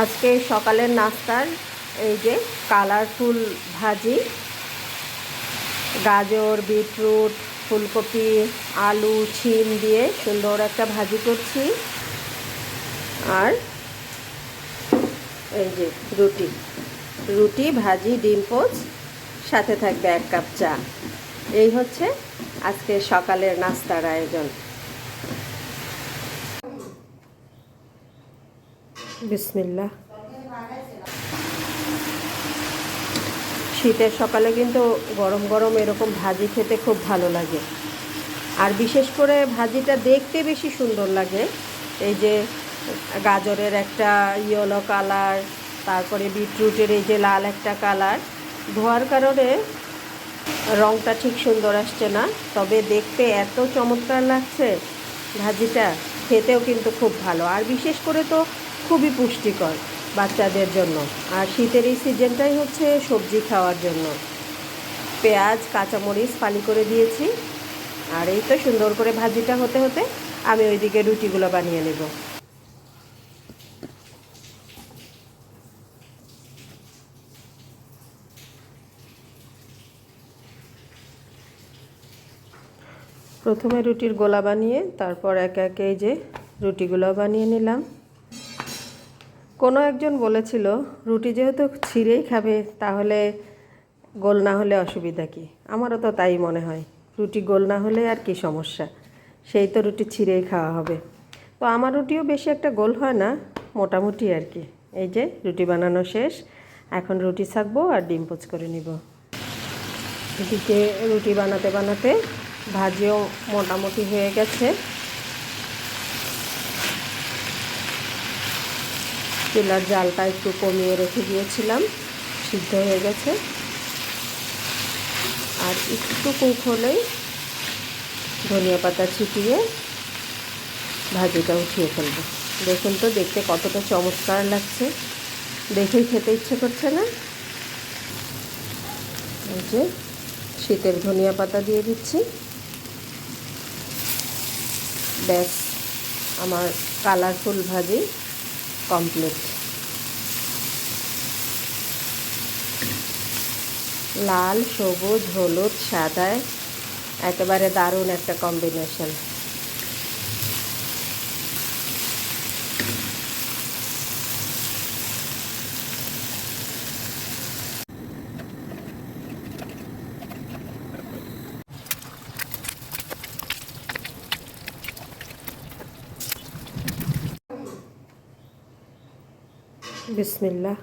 আজকে সকালের নাস্তার এই যে কালারফুল ভাজি, গাজর, বিটরুট, ফুলকপি, আলু, ছিম দিয়ে সুন্দর একটা ভাজি করছি। আর এই যে রুটি রুটি, ভাজি, ডিম পোচ, সাথে থাকবে এক কাপ চা। এই হচ্ছে আজকে সকালের নাস্তার আয়োজন। বিসমিল্লাহ। শীতের সকালে কিন্তু গরম গরম এরকম ভাজি খেতে খুব ভালো লাগে। আর বিশেষ করে ভাজিটা দেখতে বেশি সুন্দর লাগে। এই যে গাজরের একটা ইয়েলো কালার, তারপরে বিটরুটের এই যে লাল একটা কালার, ধোয়ার কারণে রংটা ঠিক সুন্দর আসছে না। তবে দেখতে এত চমৎকার লাগছে ভাজিটা, খেতেও কিন্তু খুব ভালো। আর বিশেষ করে তো খুবই পুষ্টিকর বাচ্চাদের জন্য। আর শীতের এই সিজনটাই হচ্ছে সবজি খাওয়ার জন্য। পেঁয়াজ, কাঁচামরিচ পানি করে দিয়েছি। আর এই তো সুন্দর করে ভাজিটা হতে হতে আমি ওইদিকে রুটিগুলো বানিয়ে নেব। প্রথমে রুটির গোলা বানিয়ে তারপর একে একে যে রুটিগুলো বানিয়ে নিলাম। কোনো একজন বলেছিল, রুটি যেহেতু ছিঁড়েই খাবে, তাহলে গোল না হলে অসুবিধা কি? আমারও তো তাই মনে হয়, রুটি গোল না হলে আর কি সমস্যা? সেই তো রুটি ছিঁড়েই খাওয়া হবে। তো আমার রুটিও বেশি একটা গোল হয় না, মোটামুটি আর কি। এই যে, রুটি বানানো শেষ, এখন রুটি ছাকবো আর ডিম পোচ করে নিব। এদিকে রুটি বানাতে বানাতে ভাজিও মোটামুটি হয়ে গেছে। চুলার জালটা একটু কমিয়ে রেখে দিয়েছিলাম, সিদ্ধ হয়ে গেছে। আর একটু কুক হলেই ধনিয়া পাতা ছিটিয়ে ভাজিটা উঠিয়ে ফেলব। দেখুন তো দেখতে কতটা চমৎকার লাগছে। দেখেই খেতে ইচ্ছে করছে না? এই যে শীতের ধনিয়া পাতা দিয়ে দিচ্ছি। ব্যাস, আমার কালারফুল ভাজি কমপ্লিট লাল সবুজ হলুদ সাদায় একেবারে দারুণ একটা কম্বিনেশন Bismillah.